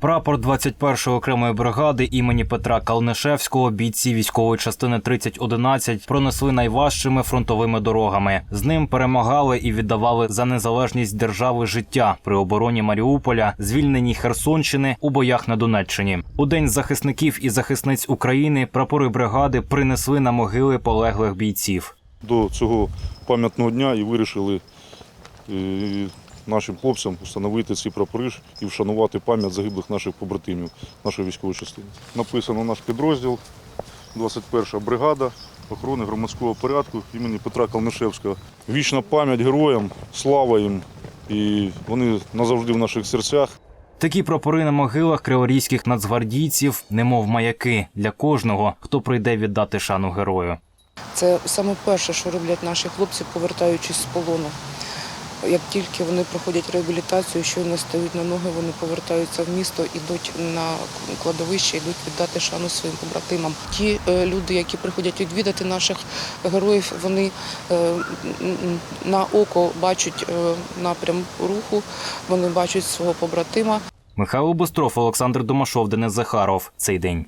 Прапор 21-ї окремої бригади імені Петра Калнишевського бійці військової частини 3011 пронесли найважчими фронтовими дорогами. З ним перемагали і віддавали за незалежність держави життя при обороні Маріуполя, звільненні Херсонщини у боях на Донеччині. У день захисників і захисниць України прапори бригади принесли на могили полеглих бійців. до цього пам'ятного дня і вирішили е, нашим хлопцям встановити ці прапори і вшанувати пам'ять загиблих наших побратимів, нашої військової частини. Написано наш підрозділ, 21 бригада охорони громадського порядку імені Петра Калнишевського. Вічна пам'ять героям, слава їм, і вони назавжди в наших серцях. Такі прапори на могилах криворізьких нацгвардійців, немов маяки для кожного, хто прийде віддати шану герою. Це саме перше, що роблять наші хлопці, повертаючись з полону. Як тільки вони проходять реабілітацію, щойно стають на ноги, вони повертаються в місто, ідуть на кладовище, йдуть віддати шану своїм побратимам. Ті е, люди, які приходять відвідати наших героїв, вони е, на око бачать е, напрям руху, вони бачать свого побратима. Михайло Бостров, Олександр Домашов, Денис Захаров. Цей день.